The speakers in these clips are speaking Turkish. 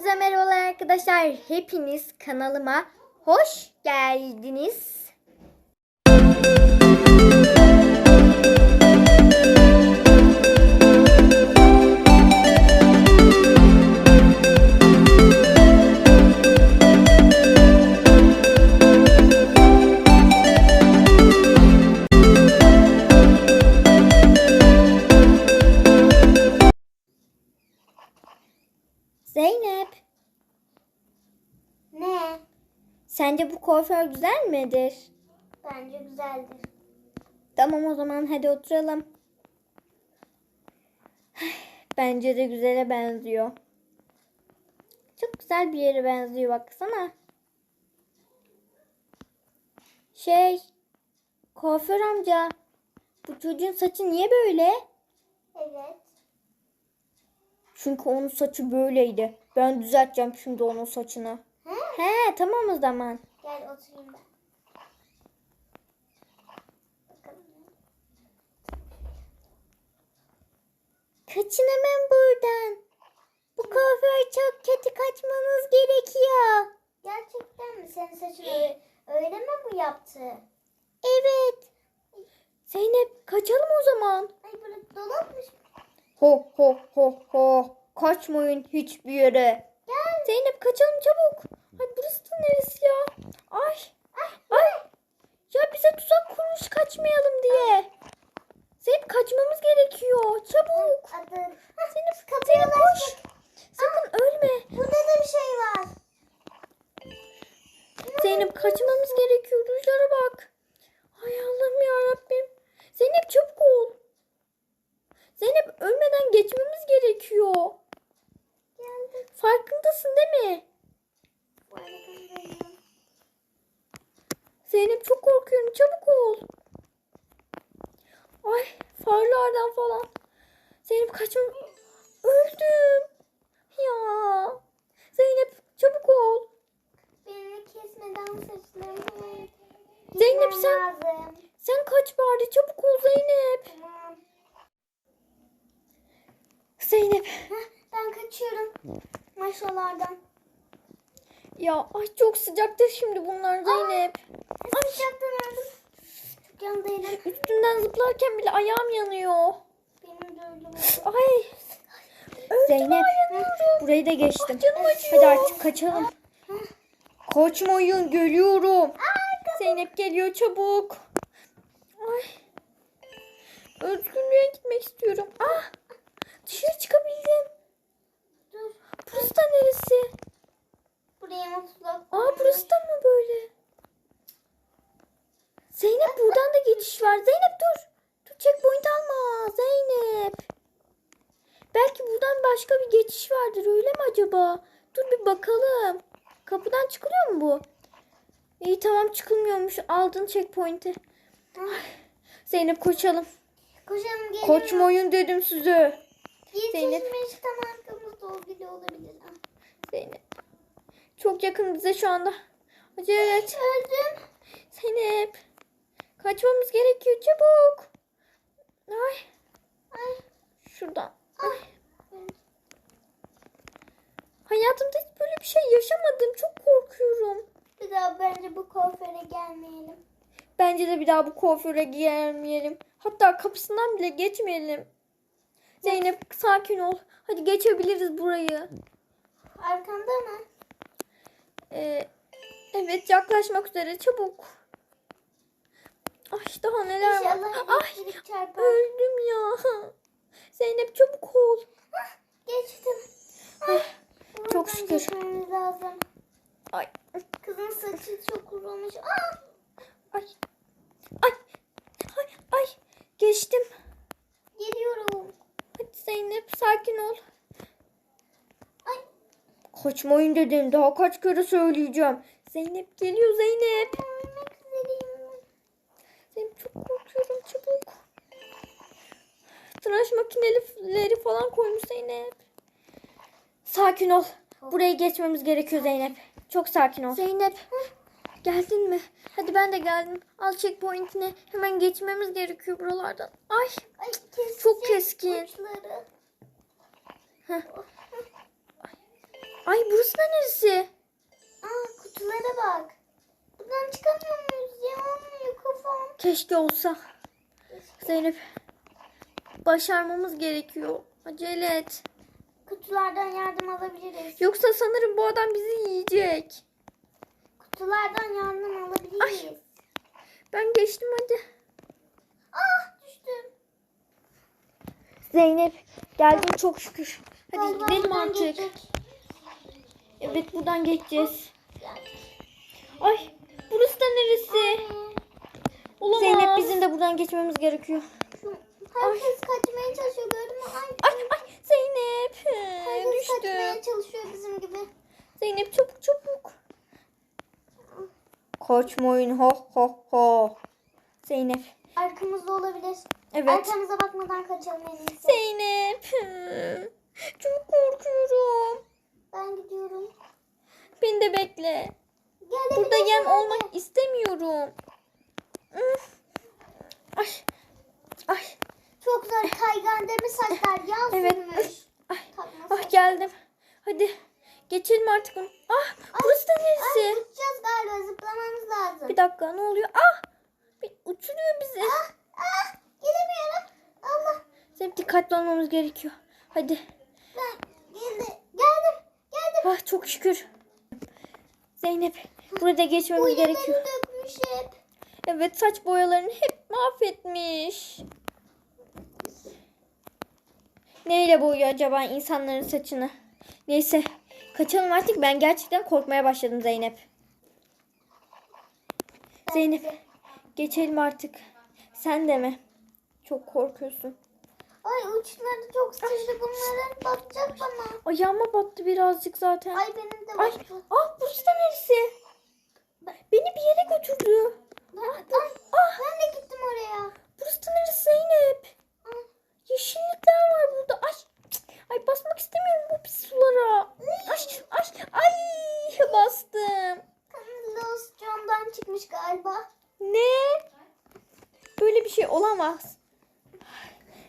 Hepinize merhabalar arkadaşlar. Hepiniz kanalıma hoş geldiniz. Sence bu kuaför güzel midir? Bence güzeldir. Tamam o zaman hadi oturalım. Bence de güzele benziyor. Çok güzel bir yere benziyor baksana. Şey, kuaför amca, bu çocuğun saçı niye böyle? Evet. Çünkü onun saçı böyleydi. Ben düzelteceğim şimdi onun saçını. He? Tamam o zaman. Gel oturayım ben. Kaçın hemen buradan. Bu kuaför çok kötü kaçmanız gerekiyor. Gerçekten mi? Senin saçın öyle, öyle mi bu yaptı? Evet. Zeynep kaçalım o zaman. Ay böyle dolapmış. Ho ho ho ho. Kaçmayın hiçbir yere. Gel. Zeynep kaçalım çabuk. Burası da neresi ya? Ay. Ay. Ya bize tuzak kurmuş kaçmayalım diye. Zeynep kaçmamız gerekiyor. Çabuk. Zeynep, Zeynep koş. Sakın ölme. Burada da bir şey var. Zeynep kaçmamız gerekiyor. Rujlara bak. Ay Allah'ım ya Rabbim. Zeynep çabuk ol. Zeynep ölmeden geçmemiz gerekiyor. Geldim. Farkındasın değil mi? Zeynep çok korkuyorum. Çabuk ol. Ay farlardan falan. Zeynep kaçma. Öldüm. Ya. Zeynep çabuk ol. Beni kesmeden saçlarımı Zeynep, sen- lazım. Sen kaç bari çabuk ol Zeynep. Tamam. Zeynep. Heh, ben kaçıyorum. Maşalardan. Ya ay çok sıcaktır şimdi bunlar Zeynep. Ay sıcaktan öldüm. Çok yandaydım. Üstünden zıplarken bile ayağım yanıyor. Benim de öldüm. Ay. Zeynep burayı da geçtim. Hadi artık kaçalım. Kaçmayın geliyorum. Zeynep geliyor çabuk. Ay. Özgürlüğe gitmek istiyorum. Ah. Dışarı çıkabildim. Dur. Burası da neresi? Buraya mutluluk. Aa burası da mı böyle? Zeynep buradan da geçiş var. Zeynep dur. Dur checkpoint alma. Zeynep. Belki buradan başka bir geçiş vardır öyle mi acaba? Dur bir bakalım. Kapıdan çıkılıyor mu bu? İyi tamam çıkılmıyormuş. Aldın checkpoint'i. Zeynep koşalım. Koşalım geliyorum. Koçmayın dedim size. Zeynep. Yetişmiş tam arkamızda o bile olabilir. Ah, Zeynep. Çok yakın bize şu anda. Acele et. Öldüm. Zeynep. Kaçmamız gerekiyor çabuk. Ay. Ay. Şuradan. Ay. Hayatımda hiç yaşamadım. Çok korkuyorum. Bir daha bence bu kuaföre gelmeyelim. Bence de bir daha bu kuaföre gelmeyelim. Hatta kapısından bile geçmeyelim. Zeynep sakin ol. Hadi geçebiliriz burayı. Arkanda mı? Ee, evet yaklaşmak üzere çabuk. Ay daha neler var. İnşallah Ay elektrik çarpar. öldüm ya. Zeynep çabuk ol. Geçtim. Ah, Buradan çok şükür. lazım. Ay Kızın saçı çok. Ah, ay ay ay ay geçtim. geliyorum. Hadi Zeynep sakin ol. Ay, Kaçmayın dedim. Daha kaç kere söyleyeceğim. Zeynep geliyor Zeynep. Zeynep çok korkuyorum çabuk. Tıraş makineleri falan koymuş Zeynep. Sakin ol. Burayı geçmemiz gerekiyor Zeynep. Çok sakin ol. Zeynep. Geldin mi? Hadi ben de geldim. Al checkpoint'ini. Hemen geçmemiz gerekiyor buralardan. Ay Ay, kesecek Çok keskin. uçları. Heh. Ay burası da neresi? Aa kutulara bak. Buradan çıkamıyor muyuz ya? Olmuyor kafam. Keşke olsa. Zeynep. Başarmamız gerekiyor. Acele et. Kutulardan yardım alabiliriz. Yoksa sanırım bu adam bizi yiyecek. Kutulardan yardım alabiliriz. Ben geçtim hadi. Ah düştüm. Zeynep geldin çok şükür. Hadi Galiba gidelim buradan artık. geçecek. Evet buradan geçeceğiz. Ay burası da neresi? Anne, Zeynep bizim de buradan geçmemiz gerekiyor. Herkes kaçmaya çalışıyor gördün mü? Ay, Ay ay Zeynep. Kaçmaya düştüm. çalışıyor bizim gibi. Zeynep çabuk çabuk. Kaçmayın ho ho ho. Zeynep. Arkamızda olabilir. Evet. Arkamıza bakmadan kaçalım en iyisi. Zeynep. Çok korkuyorum. Ben gidiyorum. Beni de bekle. Gel Burada yem olmak istemiyorum. Ay. Ay. Çok zor kaygan demir saçlar yağ Evet. sürmüş. Ay. Ah geldim. Hadi. Geçelim artık. Ah burası da Ay neresi? uçacağız galiba zıplamamız lazım. Bir dakika ne oluyor? Ah. Bir uçuruyor bizi. Ah, ah, gelemiyorum. Allah Zeynep dikkatli olmamız gerekiyor. Hadi. ben geldi. Geldim. Geldim. Ah çok şükür. Zeynep burada geçmemiz Bu gerekiyor. hep. Evet saç boyalarını hep mahvetmiş. Neyle boyuyor acaba insanların saçını? Neyse kaçalım artık ben gerçekten korkmaya başladım Zeynep. Zeynep geçelim artık. Sen de mi? Çok korkuyorsun. Ay uçları çok sıçtı bunların batacak bana. Ayağıma battı birazcık zaten. Ay benim de Ay, battı. ah burası da neresi? Beni bir yere götürdü. Ben, ay, Ah. ben de gittim oraya. Burası da neresi Zeynep? Ay, Yeşillikler var burada. Ay, ay basmak istemiyorum bu pis sulara. Ay, ay, ay bastım. Los camdan çıkmış galiba. Ne? Böyle bir şey olamaz.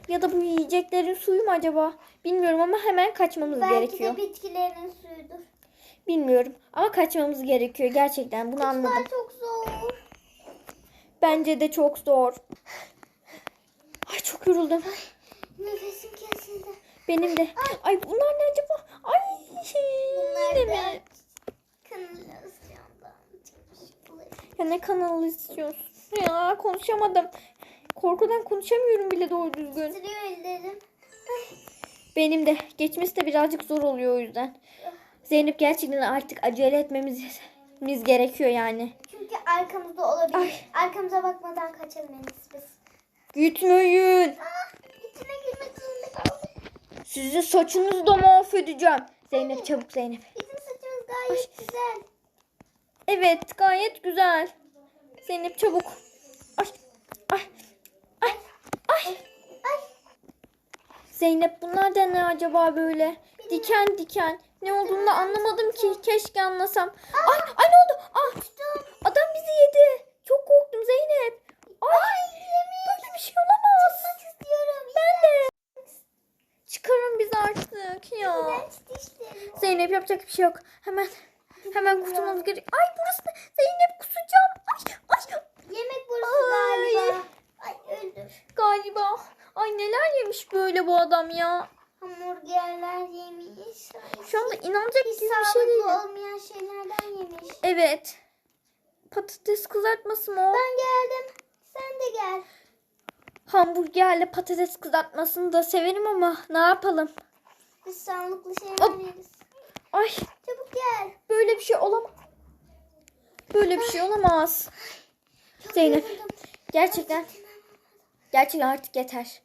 Ya da bu yiyeceklerin suyu mu acaba? Bilmiyorum ama hemen kaçmamız Belki gerekiyor. de bitkilerin suyudur. Bilmiyorum ama kaçmamız gerekiyor gerçekten bunu anladım. Kutular çok zor. Bence de çok zor. Ay çok yoruldum. Kesildi. Benim de. Ay bunlar ne acaba? Ay Bunlar yine da mi? Ya ne kanalı istiyorsun? Ya konuşamadım. Korkudan konuşamıyorum bile doğru düzgün. Sürüyor ellerim. Benim de. Geçmesi de birazcık zor oluyor o yüzden. Zeynep gerçekten artık acele etmemiz biz gerekiyor yani. Çünkü arkamızda olabilir. Arkamıza bakmadan kaçamayız biz. Gitmeyin. Ah, içine girmek zorunda. Sizi saçınızı da mahvedeceğim. Zeynep çabuk Zeynep. Bizim saçımız gayet güzel. Evet gayet güzel. Zeynep çabuk. Ay. Ay. Ay. Ay. Ay, Zeynep bunlar da ne acaba böyle? Diken diken. Ne olduğunu da anlamadım ki. Keşke anlasam. Ay, ay ne oldu? Ah, adam bizi yedi. Çok korktum Zeynep. Ay, böyle bir şey olamaz. istiyorum. Ben de. Artık ya. Zeynep yapacak bir şey yok. Hemen hemen kurtulmamız gerek. Ay burası ne? Zeynep kusacağım. Ay, ay. Yemek borusu Ay. galiba. Ay öldüm. Galiba. Ay neler yemiş böyle bu adam ya. Hamburgerler yemiş. Ay, Şu anda inanacak gibi bir şey değil. olmayan şeylerden yemiş. Evet. Patates kızartması mı o? Ben geldim. Sen de gel. Hamburgerle patates kızartmasını da severim ama ne yapalım? Biz sağlıklı şeyler Hop. yeriz. Ay Çabuk gel. böyle bir şey olamaz. Böyle bir şey olamaz. Çok Zeynep. yoruldum. Gerçekten. Gerçekten artık yeter.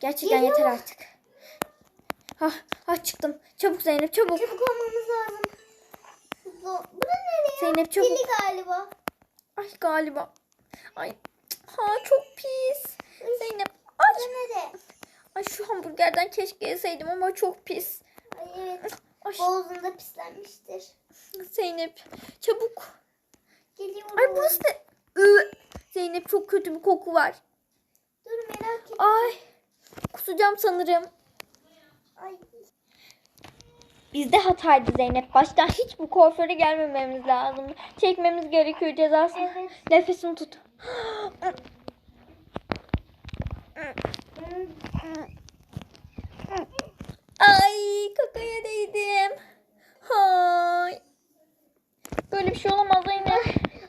Gerçekten Geliyor. yeter artık. Ha, ha çıktım. Çabuk Zeynep çabuk. Çabuk olmamız lazım. Bu da nereye? Zeynep, çabuk. Deli galiba. Ay galiba. Ay ha çok pis. Zeynep. Bu Ay, da nereye? Ay şu hamburgerden keşke yeseydim ama çok pis. Ay evet. Ay Boğazında pislenmiştir. Zeynep çabuk. Geliyorum. Ay burası ne? Iı. Zeynep çok kötü bir koku var. Dur merak etme. Ay kusacağım sanırım. Ay. Bizde hataydı Zeynep. Baştan hiç bu kuaföre gelmememiz lazım. Çekmemiz gerekiyor cezasını. Evet. Nefesini tut. Ay kakaya değdim. Hay. Böyle bir şey olamaz Zeynep.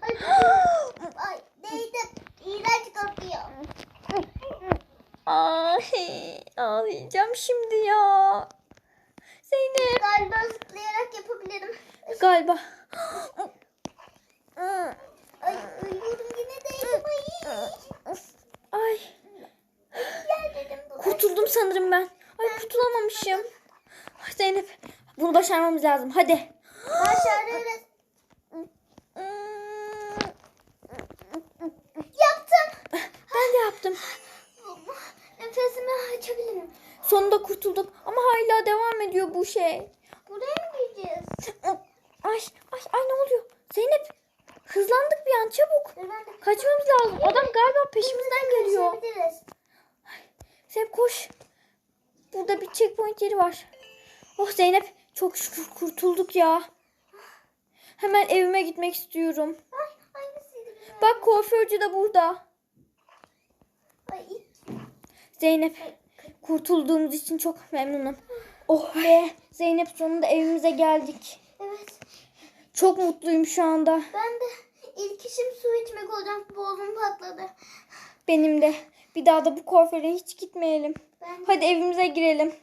Ay, ay değdim. İğrenç kokuyor. Ay ağlayacağım şimdi ya. Zeynep Galiba zıplayarak yapabilirim. galiba. Ay uyuyorum yine değdim. Ay. Ay Gel dedim. bu. kurtuldum sanırım ben. Ay kurtulamamışım. Ay, Zeynep bunu başarmamız lazım. Hadi. Başarırız. Yaptım. Ben de yaptım. Nefesimi açabilirim. Sonunda kurtulduk ama hala devam ediyor bu şey. Buraya mı gideceğiz? Ay ay ay ne oluyor? Zeynep hızlandık bir an çabuk. Kaçmamız lazım. Adam galiba peşimizden geliyor. Zeynep koş. Burada bir checkpoint yeri var. Oh Zeynep çok şükür kurtulduk ya. Hemen evime gitmek istiyorum. Ay. Bak kuaförcü de burada. Ay. Zeynep kurtulduğumuz için çok memnunum. Oh be Zeynep sonunda evimize geldik. Evet. Çok mutluyum şu anda. Ben de ilk işim su içmek olacak. Boğazım patladı. Benim de. Bir daha da bu kuaföre hiç gitmeyelim. Ben Hadi evimize girelim.